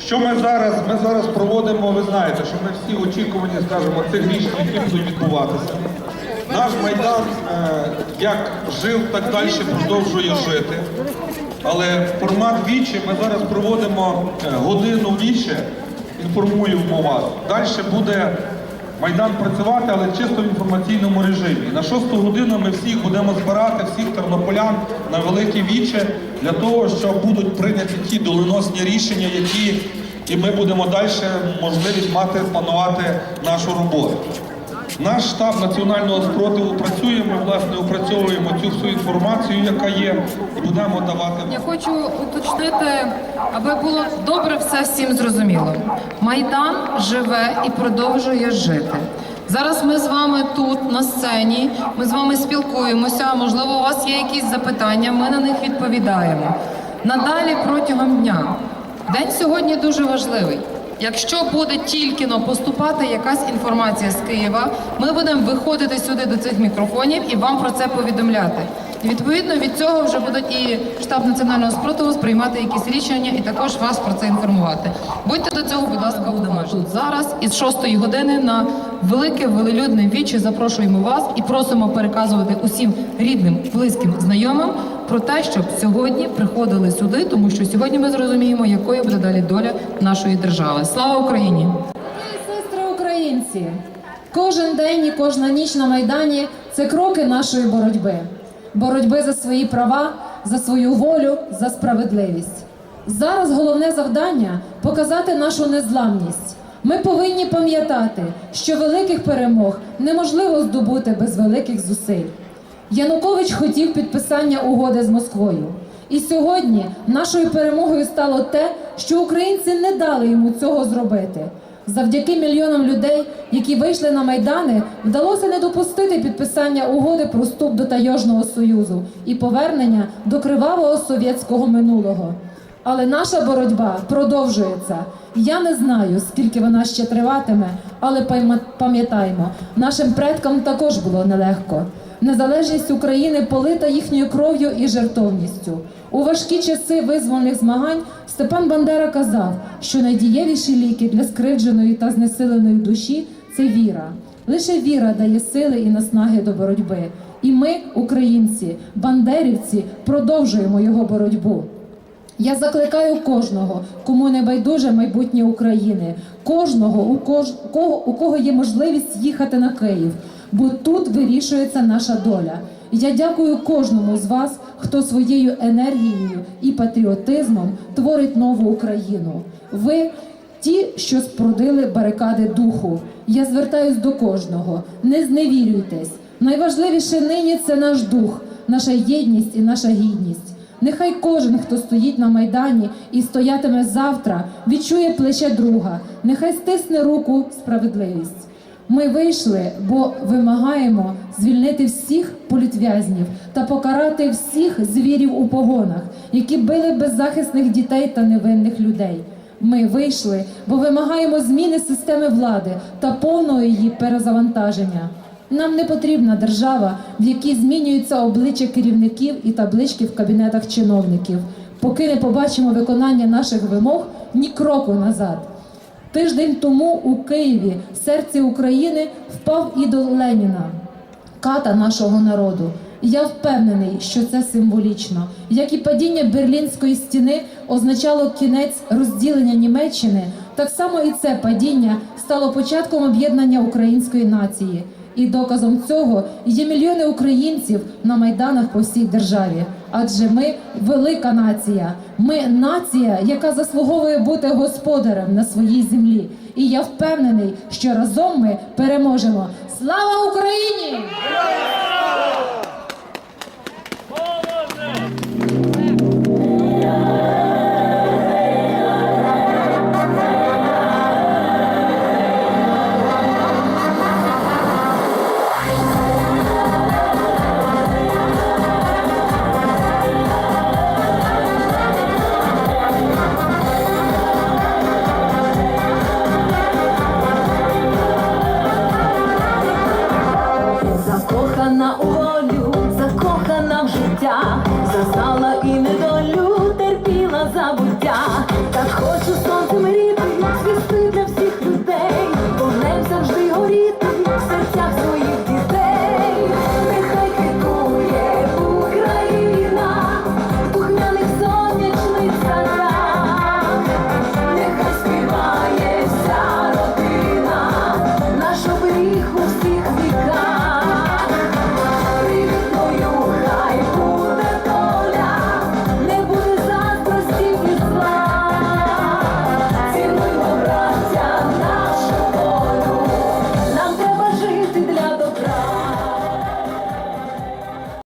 Що ми зараз? Ми зараз проводимо, ви знаєте, що ми всі очікувані, скажімо, цих рішень, які будуть відбуватися. Наш Майдан е, як жив, так далі продовжує жити. Але формат вічі ми зараз проводимо е, годину вічі, інформуємо вас. Далі буде Майдан працювати, але чисто в інформаційному режимі. На шосту годину ми всіх будемо збирати, всіх тернополян на великі віче для того, щоб будуть прийняті ті доленосні рішення, які і ми будемо далі можливість мати планувати нашу роботу. Наш штаб національного спротиву працює. Ми власне опрацьовуємо цю всю інформацію, яка є, і будемо давати. Я хочу уточнити, аби було добре все всім зрозуміло. Майдан живе і продовжує жити. Зараз ми з вами тут на сцені. Ми з вами спілкуємося. Можливо, у вас є якісь запитання. Ми на них відповідаємо. Надалі протягом дня. День сьогодні дуже важливий. Якщо буде тільки но поступати якась інформація з Києва, ми будемо виходити сюди до цих мікрофонів і вам про це повідомляти. Відповідно від цього вже будуть і штаб національного спротиву сприймати якісь рішення і також вас про це інформувати. Будьте до цього, будь ласка, уважні. зараз із 6 години на велике велелюдне вічі запрошуємо вас і просимо переказувати усім рідним, близьким, знайомим про те, щоб сьогодні приходили сюди, тому що сьогодні ми зрозуміємо, якою буде далі доля нашої держави. Слава Україні! Сестри українці, кожен день і кожна ніч на Майдані це кроки нашої боротьби. Боротьби за свої права, за свою волю, за справедливість. Зараз головне завдання показати нашу незламність. Ми повинні пам'ятати, що великих перемог неможливо здобути без великих зусиль. Янукович хотів підписання угоди з Москвою. І сьогодні нашою перемогою стало те, що українці не дали йому цього зробити. Завдяки мільйонам людей, які вийшли на майдани, вдалося не допустити підписання угоди про вступ до Тайожного союзу і повернення до кривавого совєтського минулого. Але наша боротьба продовжується. Я не знаю, скільки вона ще триватиме, але пам'ятаймо, нашим предкам також було нелегко. Незалежність України полита їхньою кров'ю і жертовністю. У важкі часи визвольних змагань Степан Бандера казав, що найдієвіші ліки для скривдженої та знесиленої душі це віра. Лише віра дає сили і наснаги до боротьби. І ми, українці, бандерівці, продовжуємо його боротьбу. Я закликаю кожного, кому не байдуже майбутнє України, кожного, у, кого, у кого є можливість їхати на Київ, бо тут вирішується наша доля. Я дякую кожному з вас, хто своєю енергією і патріотизмом творить нову Україну. Ви ті, що спорудили барикади духу. Я звертаюсь до кожного. Не зневірюйтесь. Найважливіше нині це наш дух, наша єдність і наша гідність. Нехай кожен, хто стоїть на майдані і стоятиме завтра, відчує плече друга. Нехай стисне руку справедливість. Ми вийшли, бо вимагаємо звільнити всіх політв'язнів та покарати всіх звірів у погонах, які били беззахисних дітей та невинних людей. Ми вийшли, бо вимагаємо зміни системи влади та повного її перезавантаження. Нам не потрібна держава, в якій змінюються обличчя керівників і таблички в кабінетах чиновників. Поки не побачимо виконання наших вимог, ні кроку назад. Тиждень тому у Києві, в серці України, впав ідол Леніна, ката нашого народу. Я впевнений, що це символічно. Як і падіння Берлінської стіни означало кінець розділення Німеччини, так само і це падіння стало початком об'єднання української нації. І доказом цього є мільйони українців на майданах по всій державі. Адже ми велика нація. Ми нація, яка заслуговує бути господарем на своїй землі. І я впевнений, що разом ми переможемо. Слава Україні!